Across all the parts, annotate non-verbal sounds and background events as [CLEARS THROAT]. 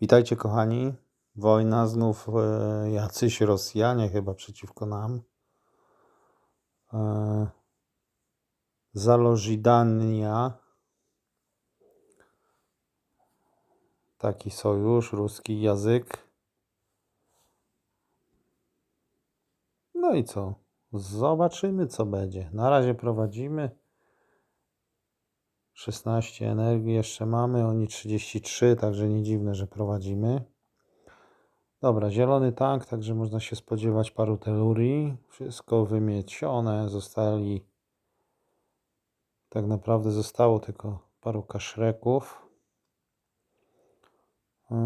Witajcie kochani. Wojna znów e, jacyś Rosjanie chyba przeciwko nam. E, Zalożidania. Taki sojusz, ruski język. No i co? Zobaczymy co będzie. Na razie prowadzimy. 16 energii jeszcze mamy, oni 33, także nie dziwne, że prowadzimy. Dobra, zielony tank, także można się spodziewać paru telurii. Wszystko wymiecione, zostali. Tak naprawdę zostało tylko paru kaszreków. Yy,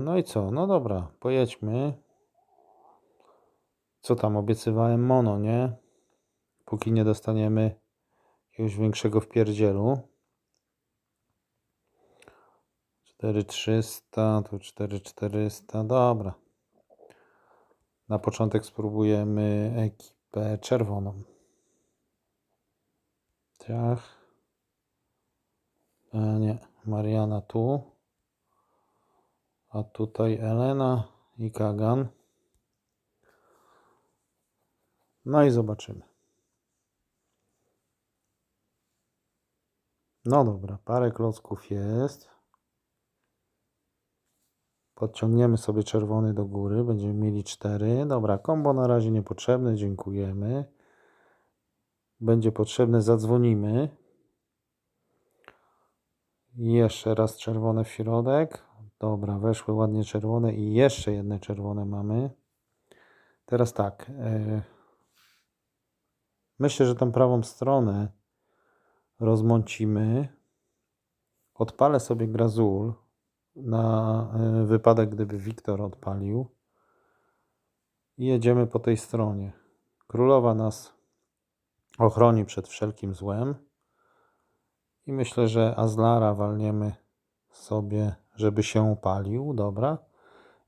No i co? No dobra, pojedźmy. Co tam obiecywałem? Mono, nie? Póki nie dostaniemy jakiegoś większego wpierdzielu. 4300, tu 4400, dobra. Na początek spróbujemy ekipę czerwoną. Ciach. E, nie, Mariana tu. A tutaj Elena i Kagan. No i zobaczymy. No dobra, parę klocków jest. Podciągniemy sobie czerwony do góry, będziemy mieli cztery. Dobra, kombo na razie niepotrzebne, dziękujemy. Będzie potrzebne, zadzwonimy. Jeszcze raz czerwone w środek. Dobra, weszły ładnie czerwone i jeszcze jedne czerwone mamy. Teraz tak. e, Myślę, że tą prawą stronę rozmącimy. Odpalę sobie grazul na e, wypadek, gdyby Wiktor odpalił. I jedziemy po tej stronie. Królowa nas ochroni przed wszelkim złem. I myślę, że Azlara walniemy sobie, żeby się upalił. Dobra.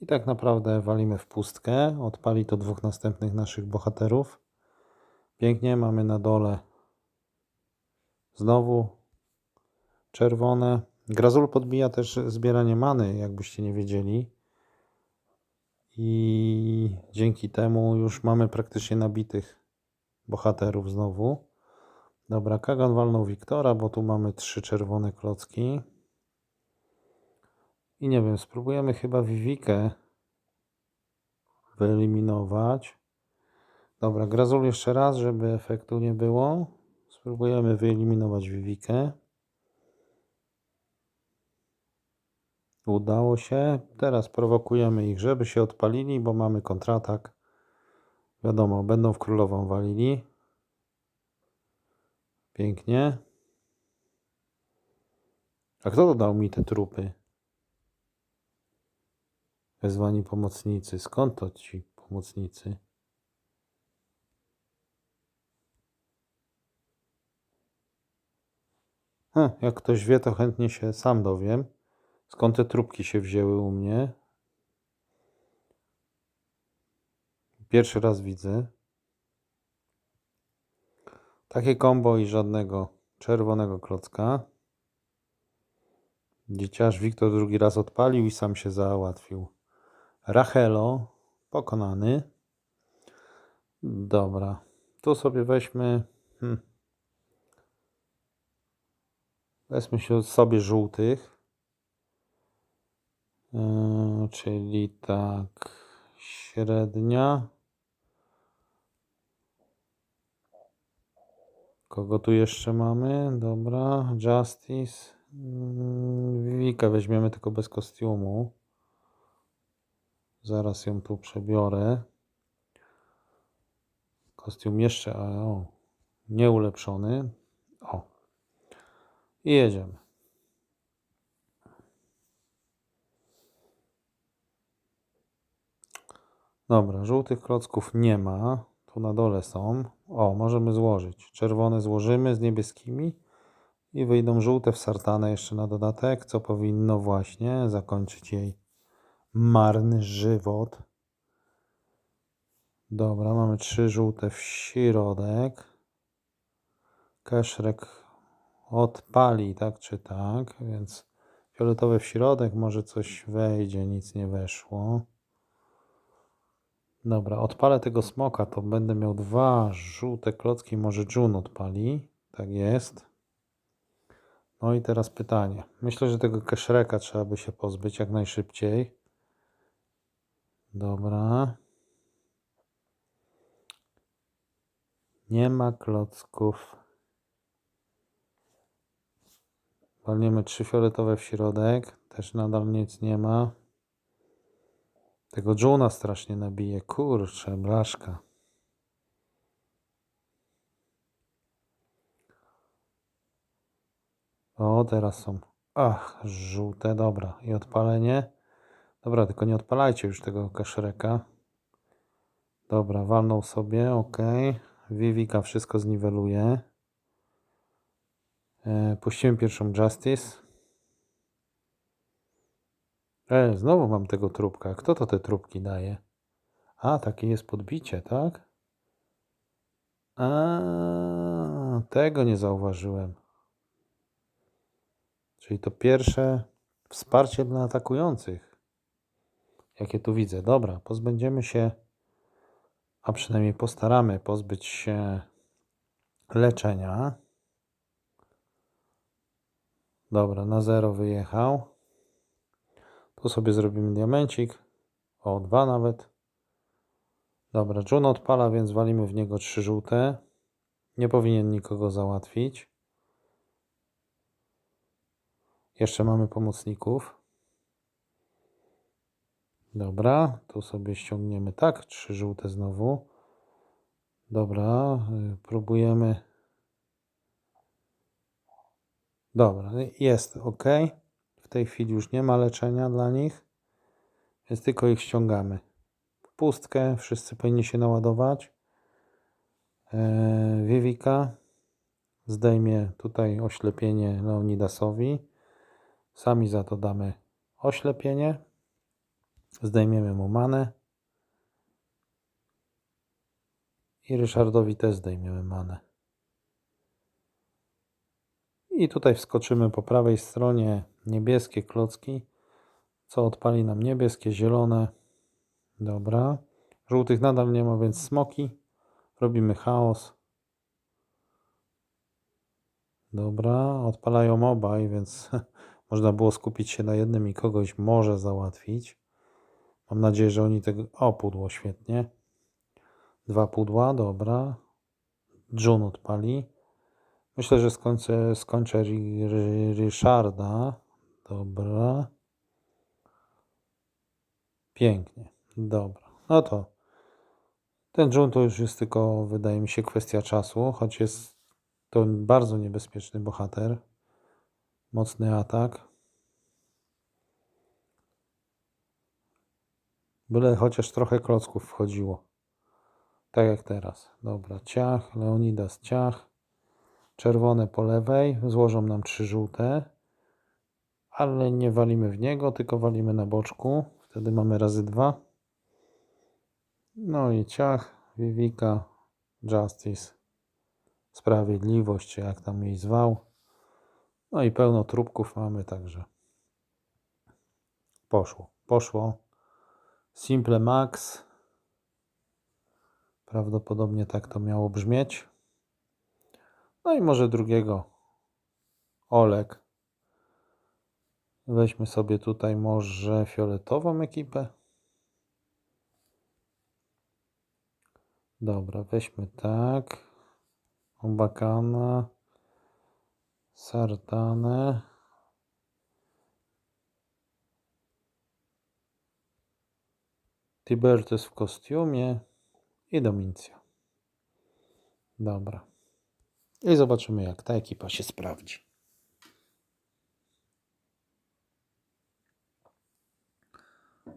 I tak naprawdę walimy w pustkę. Odpali to dwóch następnych naszych bohaterów. Pięknie, mamy na dole znowu czerwone. Grazul podbija też zbieranie many, jakbyście nie wiedzieli. I dzięki temu już mamy praktycznie nabitych bohaterów znowu. Dobra, Kagan walnął Wiktora, bo tu mamy trzy czerwone klocki. I nie wiem, spróbujemy chyba Vivikę wyeliminować. Dobra, Grazul jeszcze raz, żeby efektu nie było. Spróbujemy wyeliminować Vivikę. Udało się. Teraz prowokujemy ich, żeby się odpalili, bo mamy kontratak. Wiadomo, będą w królową walili. Pięknie. A kto dodał mi te trupy? Wezwani pomocnicy. Skąd to ci pomocnicy? Hm, jak ktoś wie, to chętnie się sam dowiem. Skąd te trupki się wzięły u mnie? Pierwszy raz widzę. Takie kombo i żadnego czerwonego klocka. Dzieciarz Wiktor drugi raz odpalił i sam się załatwił. Rachelo pokonany. Dobra. Tu sobie weźmy. Hmm. Weźmy się sobie żółtych. Yy, czyli tak. Średnia. Kogo tu jeszcze mamy? Dobra. Justice. Mm, Wikę weźmiemy tylko bez kostiumu. Zaraz ją tu przebiorę. Kostium jeszcze, a o, nieulepszony. O. I jedziemy. Dobra, żółtych klocków nie ma. Tu na dole są. O, możemy złożyć. Czerwone złożymy z niebieskimi i wyjdą żółte w sartane jeszcze na dodatek, co powinno właśnie zakończyć jej marny żywot. Dobra, mamy trzy żółte w środek. Keszrek odpali, tak czy tak, więc Fioletowe w środek, może coś wejdzie, nic nie weszło. Dobra, odpalę tego smoka, to będę miał dwa żółte klocki, może Jun odpali. Tak jest. No i teraz pytanie. Myślę, że tego keszreka trzeba by się pozbyć jak najszybciej. Dobra. Nie ma klocków. Walniemy trzy fioletowe w środek. Też nadal nic nie ma. Tego Juna strasznie nabije. Kurczę, blaszka. O, teraz są. Ach, żółte, dobra. I odpalenie. Dobra, tylko nie odpalajcie już tego kaszreka. Dobra, walnął sobie, ok. Vivika wszystko zniweluje. E, pierwszą Justice. E, znowu mam tego trupka. Kto to te trupki daje? A, takie jest podbicie, tak? A, tego nie zauważyłem. Czyli to pierwsze wsparcie dla atakujących. Jakie tu widzę. Dobra, pozbędziemy się, a przynajmniej postaramy pozbyć się leczenia. Dobra, na zero wyjechał. Tu sobie zrobimy diamencik. O, dwa nawet. Dobra, Jun odpala, więc walimy w niego trzy żółte. Nie powinien nikogo załatwić. Jeszcze mamy pomocników. Dobra, tu sobie ściągniemy tak, trzy żółte znowu. Dobra, y, próbujemy. Dobra, jest ok. Tej chwili już nie ma leczenia dla nich, więc tylko ich ściągamy. Pustkę, wszyscy powinni się naładować. Eee, Vivika zdejmie tutaj oślepienie Leonidasowi. Sami za to damy oślepienie. Zdejmiemy mu manę. I Ryszardowi też zdejmiemy manę. I tutaj wskoczymy po prawej stronie niebieskie klocki, co odpali nam niebieskie, zielone. Dobra. Żółtych nadal nie ma, więc smoki. Robimy chaos. Dobra, odpalają obaj, więc [LAUGHS] można było skupić się na jednym i kogoś może załatwić. Mam nadzieję, że oni tego... O, pudło, świetnie. Dwa pudła, dobra. Jun odpali. Myślę, że skończę, skończę Ryszarda. Dobra. Pięknie. Dobra. No to ten Jun to już jest tylko, wydaje mi się, kwestia czasu, choć jest to bardzo niebezpieczny bohater. Mocny atak. Byle chociaż trochę klocków wchodziło. Tak jak teraz. Dobra, ciach, Leonidas ciach. Czerwone po lewej, złożą nam trzy żółte. Ale nie walimy w niego, tylko walimy na boczku. Wtedy mamy razy dwa. No i ciach, Vivika, Justice, Sprawiedliwość, jak tam jej zwał. No i pełno trupków mamy, także poszło, poszło. Simple Max. Prawdopodobnie tak to miało brzmieć. No i może drugiego. Olek. Weźmy sobie tutaj może fioletową ekipę. Dobra, weźmy tak. Obakana. Sartanę. Tibertus w kostiumie i Domincja. Dobra. I zobaczymy, jak ta ekipa się sprawdzi.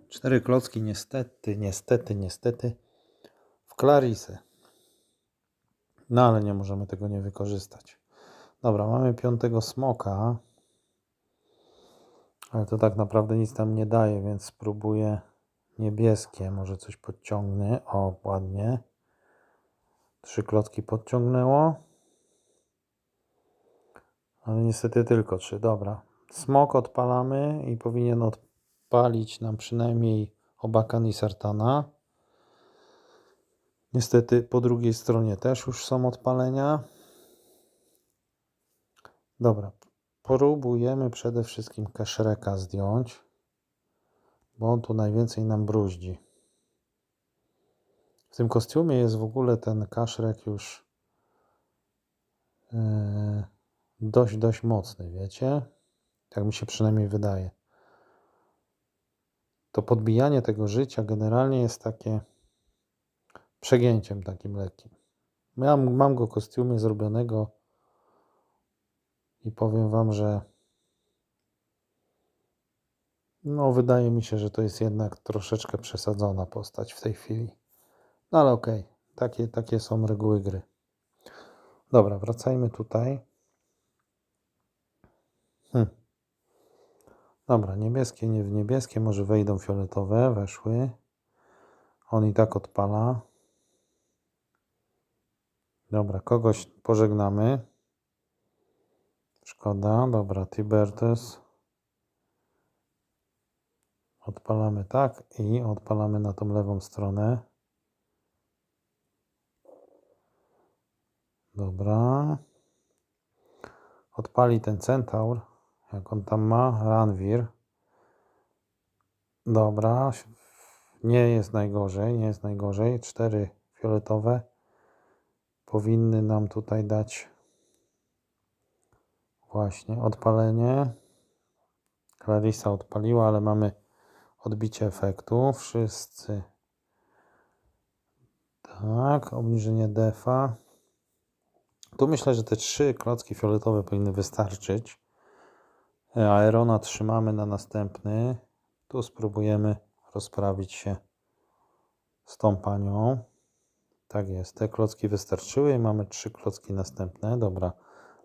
Cztery klocki, niestety, niestety, niestety, w Clarisę. No ale nie możemy tego nie wykorzystać. Dobra, mamy piątego smoka. Ale to tak naprawdę nic tam nie daje, więc spróbuję niebieskie. Może coś podciągnę. O, ładnie. Trzy klocki podciągnęło. Ale niestety tylko trzy. Dobra. Smok odpalamy i powinien odpalić nam przynajmniej Obakan i Sartana. Niestety po drugiej stronie też już są odpalenia. Dobra, próbujemy przede wszystkim keszreka zdjąć, bo on tu najwięcej nam bruździ. W tym kostiumie jest w ogóle ten kaszrek już yy, dość, dość mocny, wiecie? Tak mi się przynajmniej wydaje. To podbijanie tego życia generalnie jest takie przegięciem takim lekkim. Ja mam go kostiumie zrobionego i powiem wam, że no wydaje mi się, że to jest jednak troszeczkę przesadzona postać w tej chwili. No ale okej, okay. takie, takie są reguły gry. Dobra, wracajmy tutaj. Hm. Dobra, niebieskie, nie w niebieskie, może wejdą fioletowe, weszły. On i tak odpala. Dobra, kogoś pożegnamy. Szkoda, dobra, Tibertes. Odpalamy tak i odpalamy na tą lewą stronę. Dobra. Odpali ten centaur. Jak on tam ma? Ranwir. Dobra. Nie jest najgorzej, nie jest najgorzej. Cztery fioletowe powinny nam tutaj dać właśnie odpalenie. Clarissa odpaliła, ale mamy odbicie efektu. Wszyscy. Tak, obniżenie defa. Tu myślę, że te trzy klocki fioletowe powinny wystarczyć. Aerona trzymamy na następny. Tu spróbujemy rozprawić się z tą panią. Tak jest, te klocki wystarczyły i mamy trzy klocki następne. Dobra,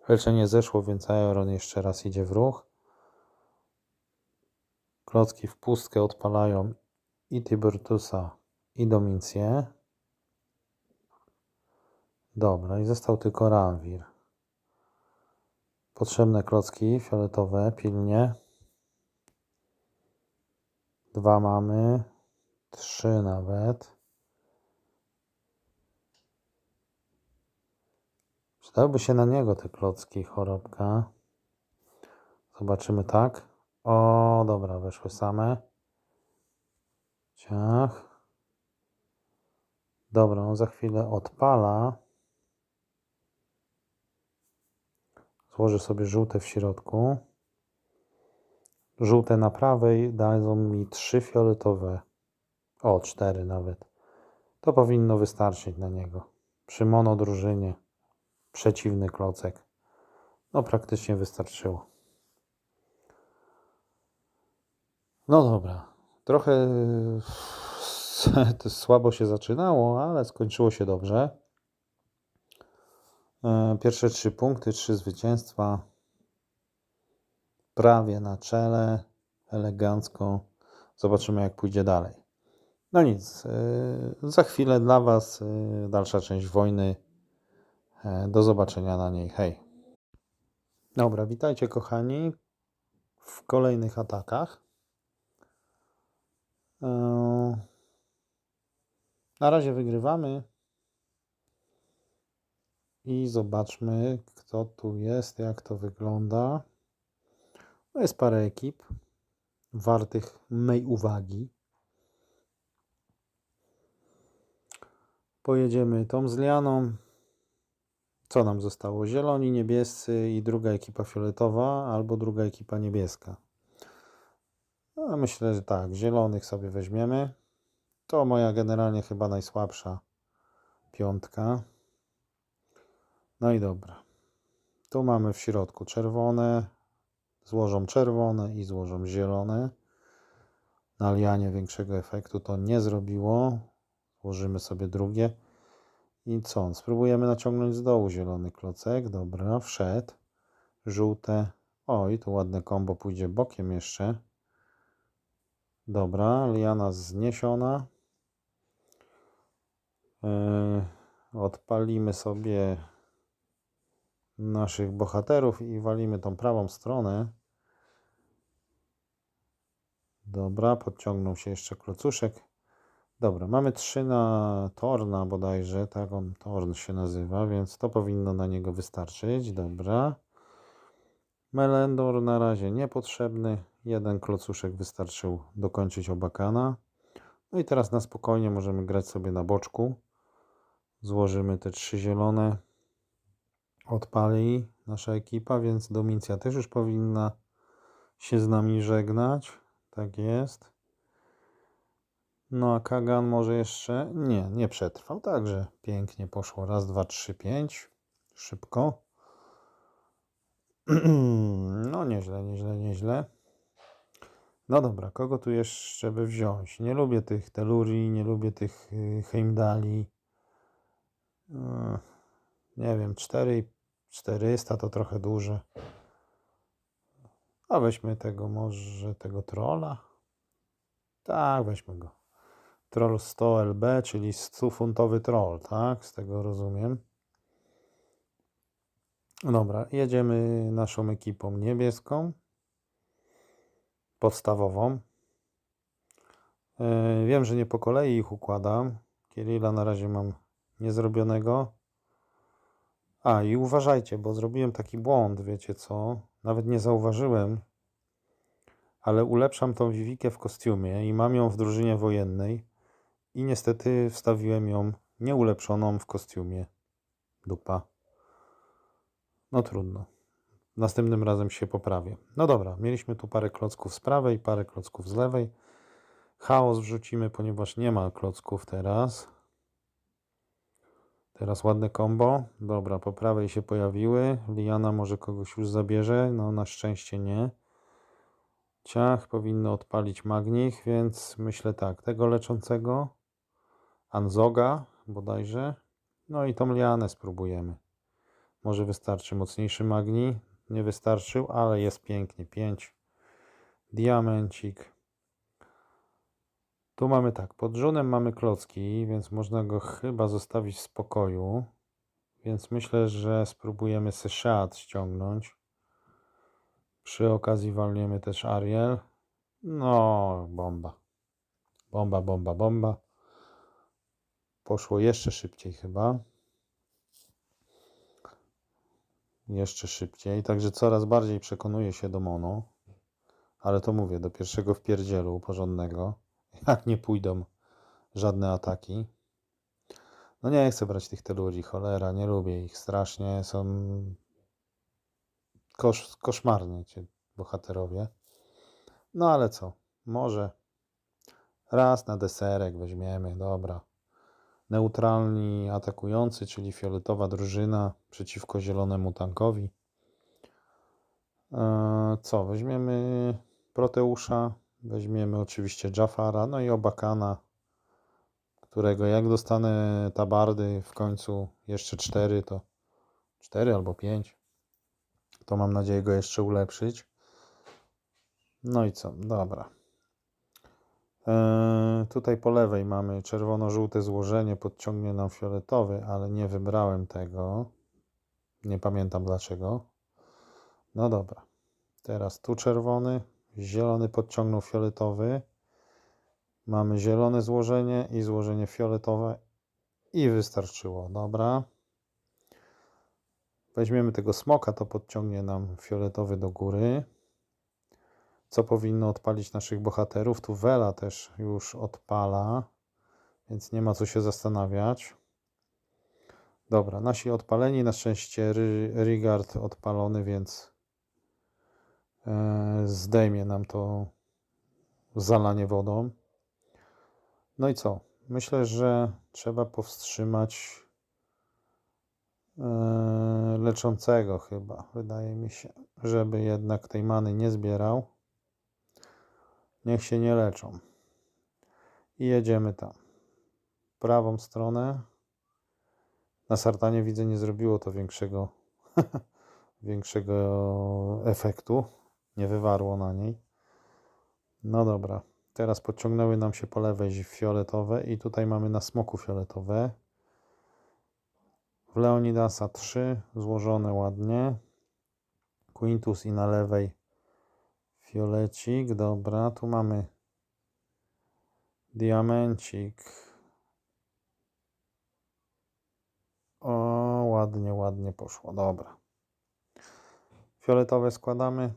leczenie zeszło, więc Aeron jeszcze raz idzie w ruch. Klocki w pustkę odpalają i Tibertusa i Domincję. Dobra, i został tylko Ranwir. Potrzebne klocki fioletowe, pilnie. Dwa mamy, trzy nawet. Przydałyby się na niego te klocki chorobka. Zobaczymy tak. O, dobra, weszły same. Ciach. Dobra, on za chwilę odpala. Złożę sobie żółte w środku. Żółte na prawej dadzą mi trzy fioletowe. O, cztery nawet. To powinno wystarczyć na niego. Przy monodrużynie przeciwny klocek. No praktycznie wystarczyło. No dobra. Trochę [LAUGHS] to słabo się zaczynało, ale skończyło się dobrze. E, pierwsze trzy punkty, trzy zwycięstwa. Prawie na czele, elegancko. Zobaczymy, jak pójdzie dalej. No nic, e, za chwilę dla Was e, dalsza część wojny. Do zobaczenia na niej. Hej. Dobra, witajcie kochani w kolejnych atakach. Na razie wygrywamy. I zobaczmy, kto tu jest, jak to wygląda. No jest parę ekip wartych mej uwagi. Pojedziemy tą z Lianą. Co nam zostało? Zieloni, niebiescy i druga ekipa fioletowa, albo druga ekipa niebieska. No, myślę, że tak, zielonych sobie weźmiemy. To moja generalnie chyba najsłabsza piątka. No i dobra. Tu mamy w środku czerwone, złożą czerwone i złożą zielone. Na lianie większego efektu to nie zrobiło. Złożymy sobie drugie. I co? Spróbujemy naciągnąć z dołu zielony klocek. Dobra, wszedł. Żółte. Oj, tu ładne kombo pójdzie bokiem jeszcze. Dobra, liana zniesiona. Yy, odpalimy sobie naszych bohaterów i walimy tą prawą stronę. Dobra, podciągnął się jeszcze klocuszek. Dobra, mamy trzy na Torna bodajże, tak on Torn się nazywa, więc to powinno na niego wystarczyć. Dobra. Melendor na razie niepotrzebny. Jeden klocuszek wystarczył dokończyć obakana. No i teraz na spokojnie możemy grać sobie na boczku. Złożymy te trzy zielone. Odpali nasza ekipa, więc Domincja też już powinna się z nami żegnać. Tak jest. No a Kagan może jeszcze. Nie, nie przetrwał. Także pięknie poszło. Raz, dwa, trzy, pięć. Szybko. [CLEARS THROAT] No nieźle, nieźle, nieźle. No dobra, kogo tu jeszcze by wziąć? Nie lubię tych Teluri, nie lubię tych y, Heimdali. Nie wiem, 4 400 to trochę duże. A weźmy tego może, tego trolla. Tak, weźmy go. Troll 100 LB, czyli 100-funtowy troll, tak? Z tego rozumiem. Dobra, jedziemy naszą ekipą niebieską. Podstawową. Yy, Wiem, że nie po kolei ich układam. Kirilla na razie mam niezrobionego. A i uważajcie, bo zrobiłem taki błąd, wiecie co? Nawet nie zauważyłem, ale ulepszam tą Wiwikę w kostiumie i mam ją w drużynie wojennej i niestety wstawiłem ją nieulepszoną w kostiumie. Dupa. No trudno. Następnym razem się poprawię. No dobra, mieliśmy tu parę klocków z prawej, parę klocków z lewej. Chaos wrzucimy, ponieważ nie ma klocków teraz. Teraz ładne combo. Dobra, po prawej się pojawiły. Liana może kogoś już zabierze. No na szczęście nie. Ciach powinno odpalić Magnich, więc myślę tak, tego leczącego. Anzoga bodajże. No i tą Lianę spróbujemy. Może wystarczy mocniejszy Magni. Nie wystarczył, ale jest pięknie. 5. Diamencik. Tu mamy tak, pod żonem mamy klocki, więc można go chyba zostawić w spokoju. Więc myślę, że spróbujemy Seshat ściągnąć. Przy okazji walniemy też Ariel. No, bomba. Bomba, bomba, bomba. Poszło jeszcze szybciej chyba. Jeszcze szybciej. Także coraz bardziej przekonuję się do mono. Ale to mówię, do pierwszego wpierdzielu porządnego. Jak nie pójdą żadne ataki. No nie chcę brać tych teluri, cholera, nie lubię ich strasznie. Są kosz, koszmarni ci bohaterowie. No ale co, może raz na deserek weźmiemy, dobra. Neutralni atakujący, czyli fioletowa drużyna przeciwko zielonemu tankowi. Eee, Co, weźmiemy Proteusza, weźmiemy oczywiście Jafara, no i Obakana, którego jak dostanę tabardy w końcu jeszcze cztery, to cztery albo pięć, to mam nadzieję go jeszcze ulepszyć. No i co, dobra. Eee, tutaj po lewej mamy czerwono-żółte złożenie, podciągnie nam fioletowy, ale nie wybrałem tego. Nie pamiętam dlaczego. No dobra. Teraz tu czerwony, zielony podciągnął fioletowy. Mamy zielone złożenie i złożenie fioletowe i wystarczyło. Dobra. Weźmiemy tego smoka, to podciągnie nam fioletowy do góry. Co powinno odpalić naszych bohaterów? Tu Vela też już odpala, więc nie ma co się zastanawiać. Dobra, nasi odpaleni, na szczęście Rigard odpalony, więc zdejmie nam to zalanie wodą. No i co? Myślę, że trzeba powstrzymać e, leczącego chyba, wydaje mi się, żeby jednak tej many nie zbierał. Niech się nie leczą. I jedziemy tam. Prawą stronę. Na Sartanie widzę nie zrobiło to większego [LAUGHS] większego efektu. Nie wywarło na niej. No dobra. Teraz podciągnęły nam się po lewej fioletowe i tutaj mamy na smoku fioletowe. W Leonidasa 3 złożone ładnie. Quintus i na lewej fiolecik. Dobra, tu mamy Diamencik. O, ładnie, ładnie poszło. Dobra. Fioletowe składamy.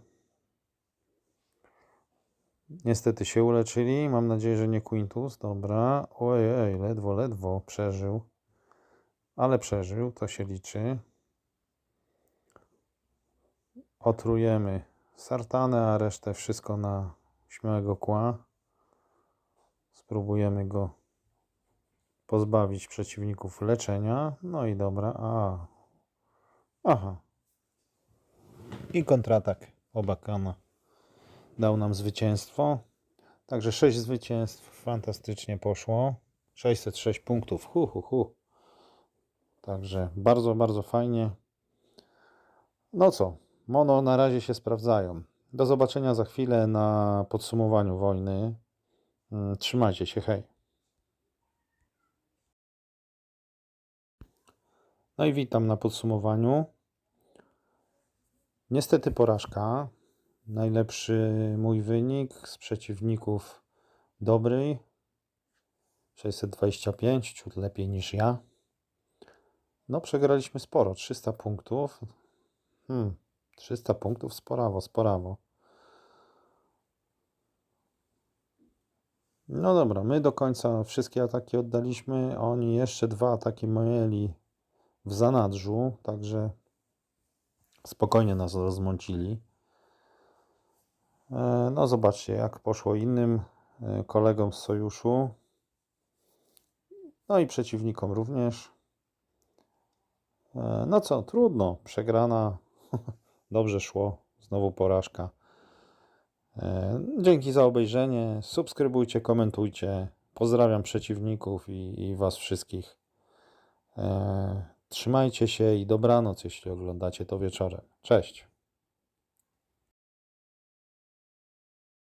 Niestety się uleczyli. Mam nadzieję, że nie Quintus. Dobra. Ojej, ledwo, ledwo przeżył. Ale przeżył, to się liczy. Otrujemy sartanę, a resztę wszystko na śmiałego kła. Spróbujemy go pozbawić przeciwników leczenia. No i dobra. A. Aha. I kontratak Obakana dał nam zwycięstwo. Także 6 zwycięstw. Fantastycznie poszło. 606 punktów. Hu, hu, hu. Także bardzo, bardzo fajnie. No co, mono na razie się sprawdzają. Do zobaczenia za chwilę na podsumowaniu wojny. Mm, Trzymajcie się, hej. No i witam na podsumowaniu. Niestety porażka. Najlepszy mój wynik z przeciwników dobry. 625, ciut lepiej niż ja. No, przegraliśmy sporo, 300 punktów. Hmm, 300 punktów, sporawo, sporawo. No dobra, my do końca wszystkie ataki oddaliśmy. Oni jeszcze dwa ataki mieli w zanadrzu, także spokojnie nas rozmącili. E, No, zobaczcie, jak poszło innym e, kolegom z sojuszu. No i przeciwnikom również. E, No co, trudno, przegrana. [LAUGHS] Dobrze szło, znowu porażka. Dzięki za obejrzenie. Subskrybujcie, komentujcie. Pozdrawiam przeciwników i, i Was wszystkich. Trzymajcie się i dobranoc, jeśli oglądacie to wieczorem. Cześć.